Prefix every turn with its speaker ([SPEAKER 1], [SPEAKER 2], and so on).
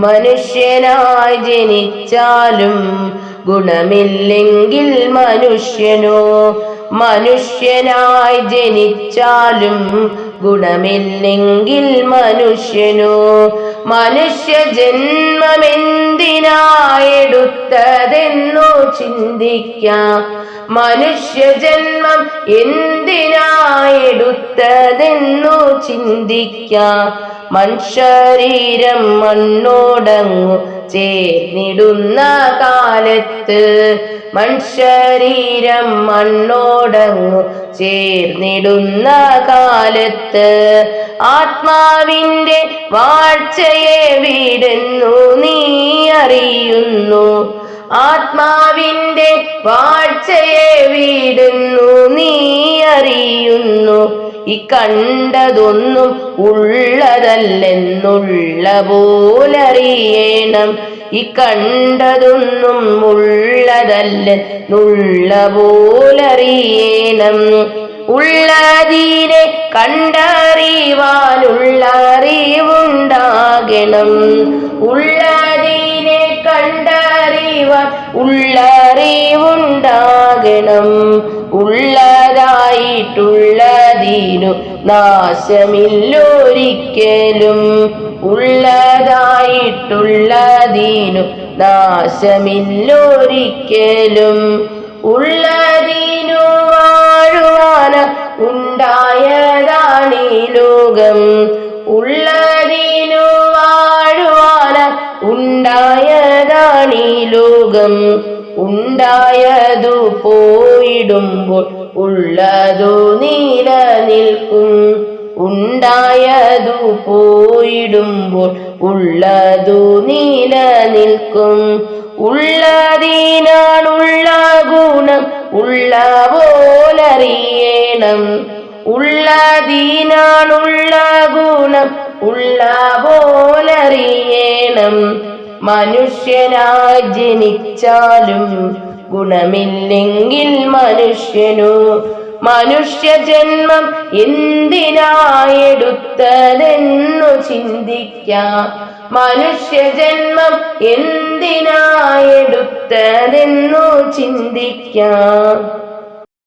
[SPEAKER 1] മനുഷ്യനായി ജനിച്ചാലും ഗുണമില്ലെങ്കിൽ മനുഷ്യനോ. മനുഷ്യനായി ജനിച്ചാലും ഗുണമില്ലെങ്കിൽ മനുഷ്യനോ. മനുഷ്യ ജന്മമെന്തിനായെടുത്തതെന്നു ചിന്തിക്കാം. മനുഷ്യ ജന്മം എന്തിനായെടുത്തതെന്നു ചിന്തിക്കാം. മൺശരീരം മണ്ണോടങ്ങു ചേർന്നിടുന്ന കാലത്ത് മൺശരീരം മണ്ണോടങ്ങു ചേർന്നിടുന്ന കാലത്ത് ആത്മാവിന്റെ വാഴ്ചയെ വീടുന്നു നീ അറിയുന്നു. ആത്മാവിന്റെ വാഴ്ചയെ വീടുന്നു നീ അറിയുന്നു. ഈ കണ്ടതൊന്നും ഉള്ളതല്ലെന്നുള്ള പോലറിയണം. ഈ കണ്ടതൊന്നും ഉള്ളതല്ലെന്നുള്ള പോലറിയണം. ഉള്ളതിനെ കണ്ടറിവാനുള്ള അറിവുണ്ടാകണം ഉള്ളതിനെ കണ്ടറിവാൻ ഉള്ള അറിവുണ്ടാകണം ഉള്ളതായിട്ടുള്ളതിനു നാശമില്ലൊരിക്കലും. ഉള്ളതായിട്ടുള്ളതിനു നാശമില്ലൊരിക്കലും. ഉള്ളതിനു ഉണ്ടായതാണീ ലോകം ഉണ്ടായതു പോയിടുമ്പോൾ ഉള്ളതു നിലനിൽക്കും ഉണ്ടായതു പോയിടുമ്പോൾ ഉള്ളതു നിലനിൽക്കും ഉള്ളതിനാണുള്ള ഗുണം ഉള്ള പോലറിയണം. ഉള്ളതിനാണുള്ള ഗുണം ഉള്ള പോലറിയണം. മനുഷ്യനായി ജനിച്ചാലും ഗുണമില്ലെങ്കിൽ മനുഷ്യനു. മനുഷ്യ ജന്മം എന്തിനായെടുത്തതെന്നു ചിന്തിക്കാം. മനുഷ്യ ജന്മം എന്തിനായെടുത്തതെന്നു ചിന്തിക്കാം.